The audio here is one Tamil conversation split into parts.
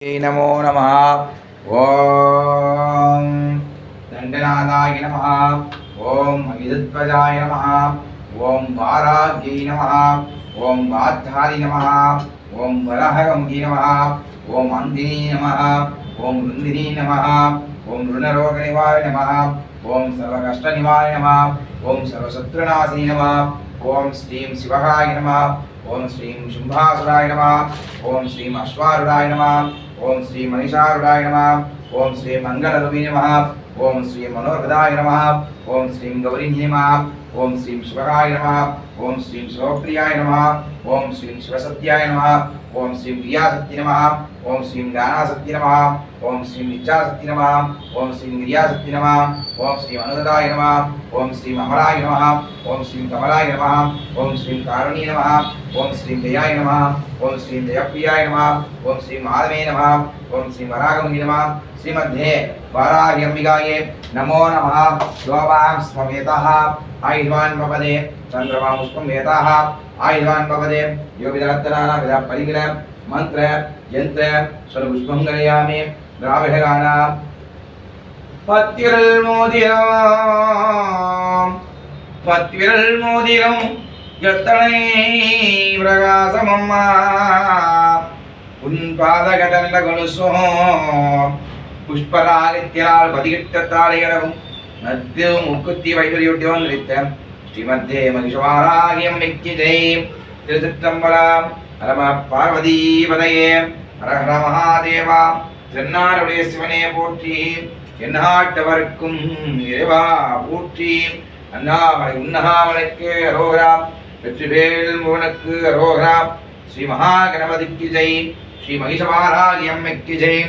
நமோ நம ஓம் தண்டநாதாய நம ஓம் அமிதத்வஜாய நம ஓம் வாராகியை நம ஓம் வாத்தாரி நம ஓம் வரஹகமுகி நம ஓம் அந்தினி நம ஓம் ருந்தினி நம ஓம் ருணரோக நிவாரண நம ஓம் சர்வகஷ்ட நிவாரண நம ஓம் சர்வசத்ருநாசி நம ఓం శ్రీం శివహాయ నమ ఓం శ్రీం శుంభాసురాయ నమ ఓం శ్రీం అశ్వారుడాయ నమ ఓం శ్రీ మనిషారుడాయ నమ ఓం శ్రీ మంగళ రవి నమ ఓం శ్రీ మనోహృదాయ నమ ఓం శ్రీం గౌరీ నమ ఓం శ్రీం శివరాయ నమ ఓం శ్రీం శివప్రియాయ నమ ఓం శ్రీం శివసత్యాయ నమ ఓం శ్రీం క్రియాసక్తి నమ ఓం శ్రీం జ్ఞానాసక్తి నమ ఓం శ్రీం ఇచ్ఛాసక్తి నమ ఓం శ్రీం క్రియాసక్తి నమ ఓం శ్రీం అనుదాయ నమ ఓం శ్రీం అమరాయ నమ ఓం శ్రీం కమలాయ నమ ఓం శ్రీం కారుణీ నమ ఓం శ్రీం దయాయ నమ ఓం శ్రీం దయప్రియాయ నమ ఓం శ్రీం మాధవే నమ ఓం శ్రీం వరాగముని నమ శ్రీమధ్యే వారాహ్యంబికాయే नमो नमः शोभां स्वमेतः आयुष्मान् भवदे चन्द्रमामुष्पमेतः आयुष्मान् भवदे यो विदात्तराणां विदा परिमिल मन्त्र यन्त्र स्वरपुष्पं गणयामि द्राविडगानां பத்திரல் மோதிரம் பத்திரல் மோதிரம் எத்தனை பிரகாசமம்மா உன் பாதகதல்ல கொலுசோ கொலுசும் பதிகிட்டத்தாலையரவும் பதிகிட்ட நத்து முக்குத்தி வைபரியுட்டியோன் நிறுத்த ஸ்ரீமத்தே மகிஷவாராகியம் நிக்கிதை திருச்சிற்றம்பலம் அரம பார்வதீபதையே. ஹரஹர மகாதேவா. தென்னாருடைய சிவனே போற்றி. எந்நாட்டவர்க்கும் இறைவா போற்றி. அண்ணாமலை உன்னகாமலைக்கு அரோகரா வெற்றிவேல் முகனுக்கு அரோகரா ஸ்ரீ மகா கணபதிக்கு ஜெய். ஸ்ரீ மகிஷவாராகியம் அம்மைக்கு ஜெய்.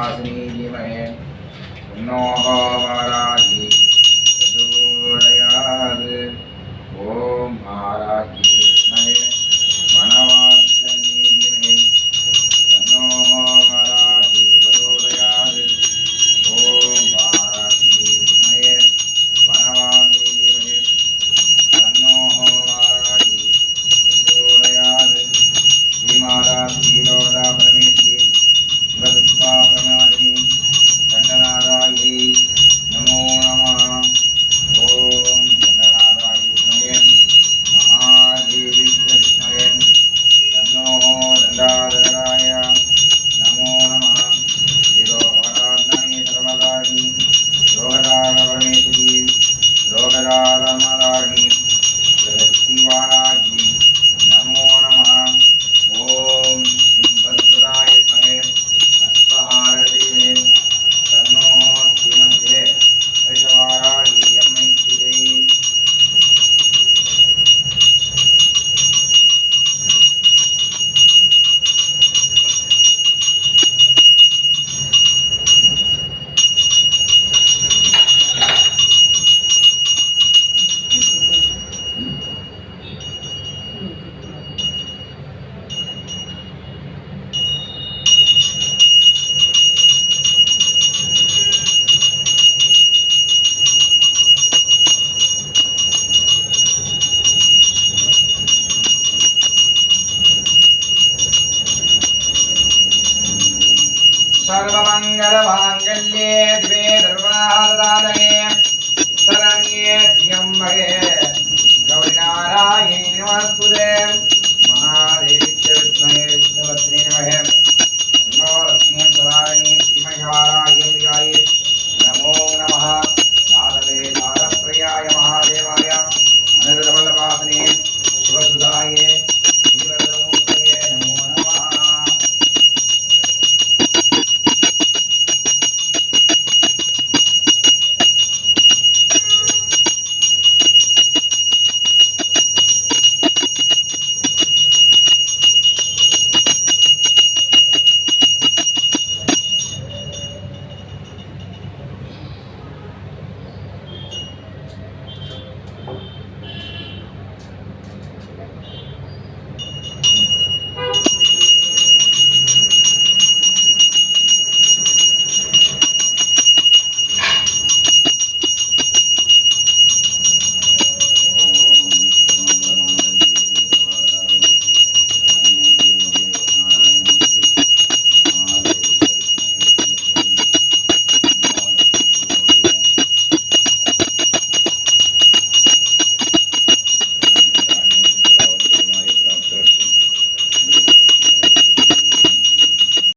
वनवासिनी धीमहे तन्नो